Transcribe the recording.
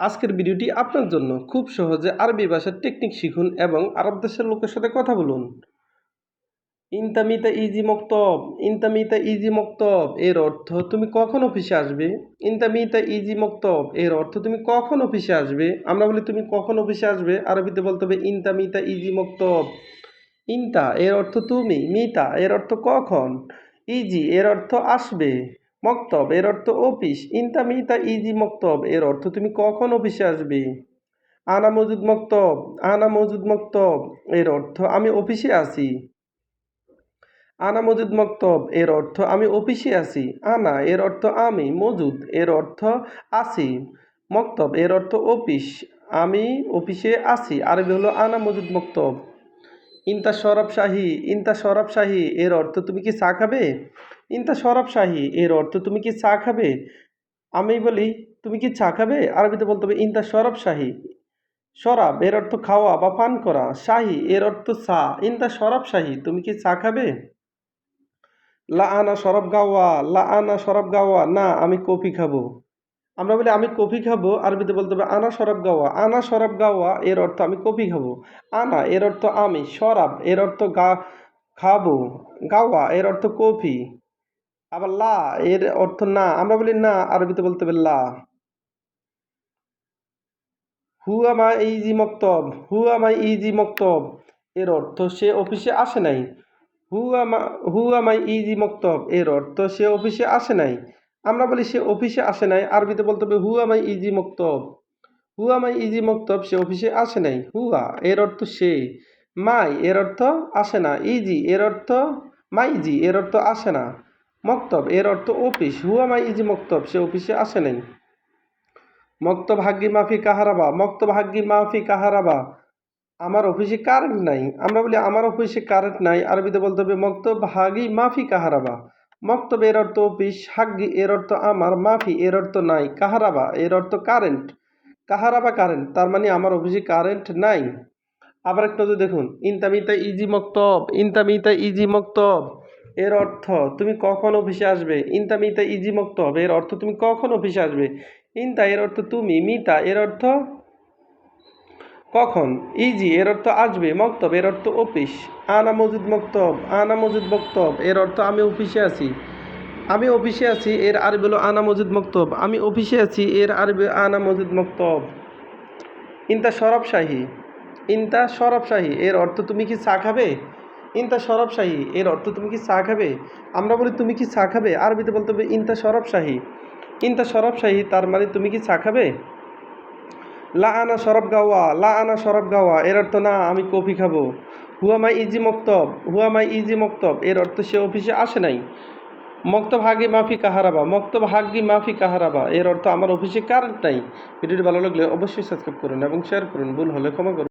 আজকের ভিডিওটি আপনার জন্য। খুব সহজে আরবি ভাষার টেকনিক শিখুন এবং আরব দেশের লোকের সাথে কথা বলুন। ইনতামিতা ইজি মক্তব, ইনতামিতা ইজি মক্তব, এর অর্থ তুমি কখন অফিসে আসবে? ইনতামিতা ইজি মক্তব, এর অর্থ তুমি কখন অফিসে আসবে? আমরা বলি তুমি কখন অফিসে আসবে? আরবিতে বলতে হবে ইনতামিতা ইজি মক্তব। ইনতা, এর অর্থ তুমি। মিতা, এর অর্থ কখন? ইজি, এর অর্থ আসবে। মক্তব, এর অর্থ অফিস। ইনতা মিতা ইজি মক্তব, এর অর্থ তুমি কখন অফিসে আসবে? আনা মজুদ মক্তব, আনা মজুদ মক্তব, এর অর্থ আমি অফিসে আছি। আনা মজুদ মক্তব, এর অর্থ আমি অফিসে আছি। আনা, এর অর্থ আমি মজুদ, এর অর্থ আছি। মক্তব, এর অর্থ অফিস, আমি অফিসে আছি। আরবি হলো আনা মজুদ মক্তব। ইনতা সরব শাহী, ইনতা সরব শাহী, এর অর্থ তুমি কি চা খাবে? ইনতা সরব শাহী, এর অর্থ তুমি কি চা খাবে? আমি বলি, তুমি কি চা খাবে? আরবিতে বলতে হবে ইনতা সরব শাহী। শরাব এর অর্থ খাওয়া বা পান করা। শাহী, এর অর্থ চা। ইনতা সরব শাহী, তুমি কি চা খাবে? লা আনা সরব গাওয়া, লা আনা সরব গাওয়া, না, আমি কফি খাব। আমরা বলি, আমি কফি খাব, আরবিতে বলতে হবে, আনা সরব গাওয়া। আনা সরব গাওয়া, এর অর্থ আমি কফি খাব। আনা, এর অর্থ আমি। সরাব, এর অর্থ গা, খাব। গাওয়া, এর অর্থ কফি। আবার লা, এর অর্থ না। আমরা বলি না, আরবিতে বলতে হবে লা। হুয়া মা ইজি মক্তব, হুয়া মা ইজি মক্তব, এর অর্থ সে অফিসে আসে নাই। হুয়া মা, হুয়া মাই ইজি মক্তব, এর অর্থ সে অফিসে আসে নাই। আমরা বলি সে অফিসে আসে নাই, আরবিতে বলতে হবে হুয়া মাই ইজি মক্তব। হুয়া মাই ইজি মক্তব, সে অফিসে আসে নাই। হুয়া, এর অর্থ সে। মাই, এর অর্থ আসে না। ইজি, এর অর্থ মাইজি, এর অর্থ আসে না। মক্তব, এর অর্থ অফিস। হুয়া মাই ইজি মক্তব, সে অফিসে আসে নাই। মক্তব হাগ্গি মাফি কাহারাবা, মক্তব হাগ্গি মাফি কাহারাবা। আমার অফিসে কারেন্ট নাই। আমরা বলি, আমার অফিসে কারেন্ট নাই। আরবিতে বলতে হবে, মক্তব হাগি মাফি কাহারাবা। মক্তব এর অর্থ অফিস, হাগ্গি এর অর্থ আমার, মাফি এর অর্থ নাই। কাহারাবা এর অর্থ কারেন্ট। কাহারাবা কারেন্ট, তার মানে আমার অফিসে কারেন্ট নাই। আবার একটা দেখুন, ইনতামিতা ইজি মক্তব, ইনতামিতা ইজি মক্তব। এর অর্থ তুমি কখন অফিসে আসবে? ইনতামিতা ইজি মক্তব, এর অর্থ তুমি কখন অফিসে আসবে? ইনতা, এর অর্থ তুমি, মিতা, এর অর্থ কখন? ইজি, এর অর্থ আসবে, মক্তব, এর অর্থ অফিস। আনা মজুদ মক্তব, আনা মজুদ মক্তব, এর অর্থ আমি অফিসে আছি। আমি অফিসে আছি, এর আরবি হলো আনা মজুদ মক্তব। আমি অফিসে আছি, এর আরবি আনা মজুদ মক্তব। ইনতা সরব শাহী। ইনতা সরব শাহী, এর অর্থ তুমি কি চা খাবে? ইনতা সরব শাহী, এর অর্থ তুমি কি চা খাবে? আমরা বলি, তুমি কি চা খাবে? আরবিতে বলতে হবে, ইনতা সরব শাহী। ইনতা সরব শাহী, তার মানে তুমি কি চা খাবে? লা আনা সরব গাওয়া লা আনা সরব গাওয়া, এর অর্থ না, আমি কফি খাব। হুয়া মাই ইজি মক্তব, হুয়া মাই ইজি মক্তব, এর অর্থ সে অফিসে আসে নাই। মক্তব হাগি মাফি কাহারাবা, মক্তব হাগি মাফি কাহারাবা, এর অর্থ আমার অফিসে কারেন্ট নাই। ভিডিওটি ভালো লাগলে অবশ্যই সাবস্ক্রাইব করুন এবং শেয়ার করুন, ভুল হলে ক্ষমা করুন।